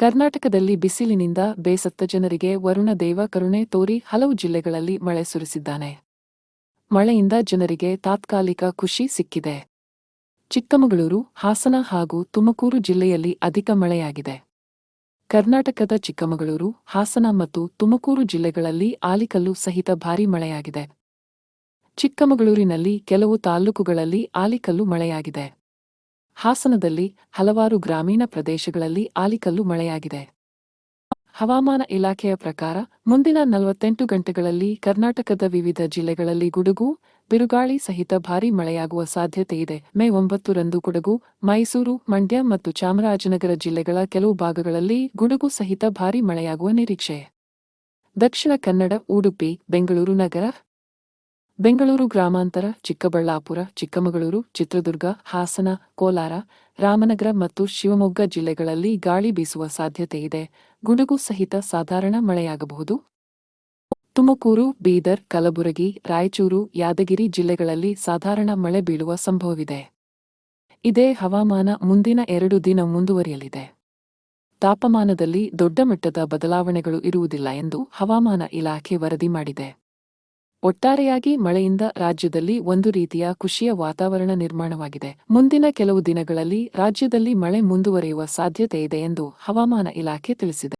ಕರ್ನಾಟಕದಲ್ಲಿ ಬಿಸಿಲಿನಿಂದ ಬೇಸತ್ತ ಜನರಿಗೆ ವರುಣ ದೇವ ಕರುಣೆ ತೋರಿ ಹಲವು ಜಿಲ್ಲೆಗಳಲ್ಲಿ ಮಳೆ ಸುರಿಸಿದ್ದಾನೆ. ಮಳೆಯಿಂದ ಜನರಿಗೆ ತಾತ್ಕಾಲಿಕ ಖುಷಿ ಸಿಕ್ಕಿದೆ. ಚಿಕ್ಕಮಗಳೂರು, ಹಾಸನ ಹಾಗೂ ತುಮಕೂರು ಜಿಲ್ಲೆಯಲ್ಲಿ ಅಧಿಕ ಮಳೆಯಾಗಿದೆ. ಕರ್ನಾಟಕದ ಚಿಕ್ಕಮಗಳೂರು, ಹಾಸನ ಮತ್ತು ತುಮಕೂರು ಜಿಲ್ಲೆಗಳಲ್ಲಿ ಆಲಿಕಲ್ಲು ಸಹಿತ ಭಾರೀ ಮಳೆಯಾಗಿದೆ. ಚಿಕ್ಕಮಗಳೂರಿನಲ್ಲಿ ಕೆಲವು ತಾಲ್ಲೂಕುಗಳಲ್ಲಿ ಆಲಿಕಲ್ಲು ಮಳೆಯಾಗಿದೆ. ಹಾಸನದಲ್ಲಿ ಹಲವಾರು ಗ್ರಾಮೀಣ ಪ್ರದೇಶಗಳಲ್ಲಿ ಆಲಿಕಲ್ಲು ಮಳೆಯಾಗಿದೆ. ಹವಾಮಾನ ಇಲಾಖೆಯ ಪ್ರಕಾರ ಮುಂದಿನ ನಲವತ್ತೆಂಟು ಗಂಟೆಗಳಲ್ಲಿ ಕರ್ನಾಟಕದ ವಿವಿಧ ಜಿಲ್ಲೆಗಳಲ್ಲಿ ಗುಡುಗು, ಬಿರುಗಾಳಿ ಸಹಿತ ಭಾರೀ ಮಳೆಯಾಗುವ ಸಾಧ್ಯತೆಯಿದೆ ಮೇ ಒಂಬತ್ತರಂದು ಕೊಡಗು ಮೈಸೂರು, ಮಂಡ್ಯ ಮತ್ತು ಚಾಮರಾಜನಗರ ಜಿಲ್ಲೆಗಳ ಕೆಲವು ಭಾಗಗಳಲ್ಲಿ ಗುಡುಗು ಸಹಿತ ಭಾರೀ ಮಳೆಯಾಗುವ ನಿರೀಕ್ಷೆ. ದಕ್ಷಿಣ ಕನ್ನಡ, ಉಡುಪಿ, ಬೆಂಗಳೂರು ನಗರ ಬೆಂಗಳೂರು ಗ್ರಾಮಾಂತರ, ಚಿಕ್ಕಬಳ್ಳಾಪುರ, ಚಿಕ್ಕಮಗಳೂರು, ಚಿತ್ರದುರ್ಗ, ಹಾಸನ, ಕೋಲಾರ, ರಾಮನಗರ ಮತ್ತು ಶಿವಮೊಗ್ಗ ಜಿಲ್ಲೆಗಳಲ್ಲಿ ಗಾಳಿ ಬೀಸುವ ಸಾಧ್ಯತೆಯಿದೆ ಗುಡುಗು ಸಹಿತ ಸಾಧಾರಣ ಮಳೆಯಾಗಬಹುದು. ತುಮಕೂರು, ಬೀದರ್, ಕಲಬುರಗಿ, ರಾಯಚೂರು, ಯಾದಗಿರಿ ಜಿಲ್ಲೆಗಳಲ್ಲಿ ಸಾಧಾರಣ ಮಳೆ ಬೀಳುವ ಸಂಭವವಿದೆ. ಇದೇ ಹವಾಮಾನ ಮುಂದಿನ ಎರಡು ದಿನ ಮುಂದುವರಿಯಲಿದೆ. ತಾಪಮಾನದಲ್ಲಿ ದೊಡ್ಡ ಮಟ್ಟದ ಬದಲಾವಣೆಗಳು ಇರುವುದಿಲ್ಲ ಎಂದು ಹವಾಮಾನ ಇಲಾಖೆ ವರದಿ ಮಾಡಿದೆ. ಒಟ್ಟಾರೆಯಾಗಿ ಮಳೆಯಿಂದ ರಾಜ್ಯದಲ್ಲಿ ಒಂದು ರೀತಿಯ ಖುಷಿಯ ವಾತಾವರಣ ನಿರ್ಮಾಣವಾಗಿದೆ. ಮುಂದಿನ ಕೆಲವು ದಿನಗಳಲ್ಲಿ ರಾಜ್ಯದಲ್ಲಿ ಮಳೆ ಮುಂದುವರಿಯುವ ಸಾಧ್ಯತೆಯಿದೆ ಎಂದು ಹವಾಮಾನ ಇಲಾಖೆ ತಿಳಿಸಿದೆ.